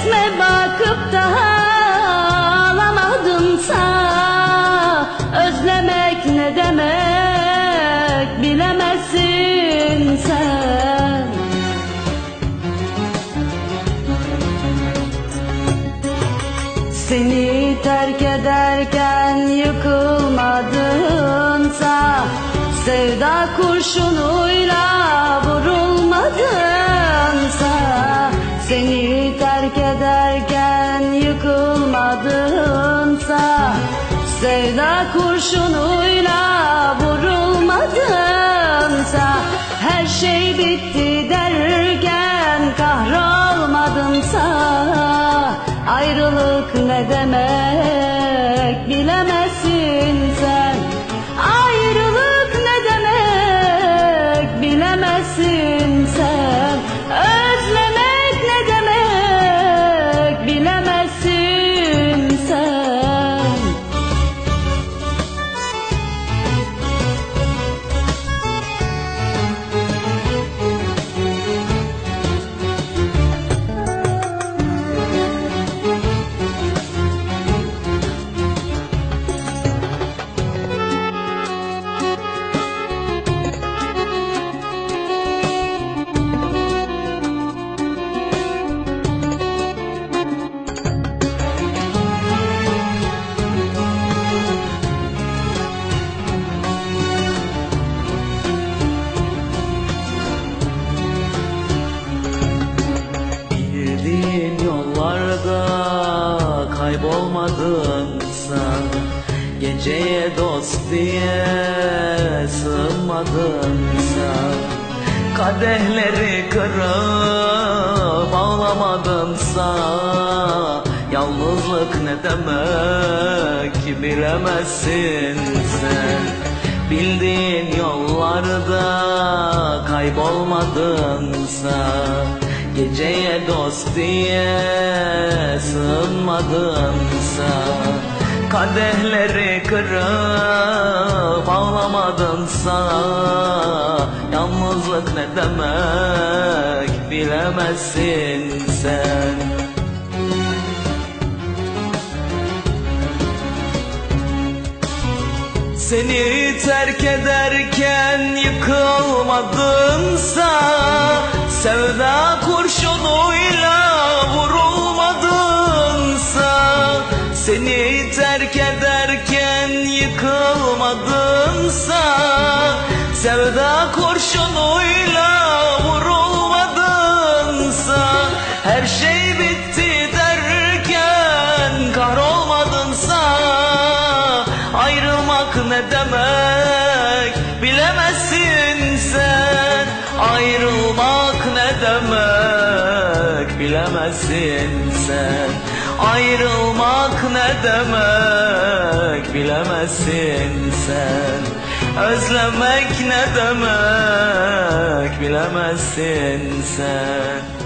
resme bakıp da alamadınsa Özlemek ne demek bilemezsin sen. Seni terk ederken yıkılmadınsa Sevda kurşunuyla vurulmadınsa Seni Sevda kurşunuyla vurulmadınsa Her şey bitti derken kahrolmadınsa Ayrılık ne demek bilemezsin kaybolmadınsa Geceye dost diye sığınmadınsa Kadehleri kırıp ağlamadınsa Yalnızlık ne demek ki bilemezsin sen. Bildiğin yollarda kaybolmadınsa Geceye dost diye sığınmadınsa Kadehleri kırıp ağlamadınsa Yalnızlık ne demek bilemezsin sen. Seni terk ederken yıkılmadınsa Sevda kurşunuyla vurulmadınsa Seni terk ederken yıkılmadınsa Sevda kurşunuyla vurulmadınsa Her şey bitti derken kahrolmadınsa Ayrılmak ne demek bilemezsin sen Ayrılmak demek bilemezsin sen. Ayrılmak ne demek bilemezsin sen. Özlemek ne demek bilemezsin sen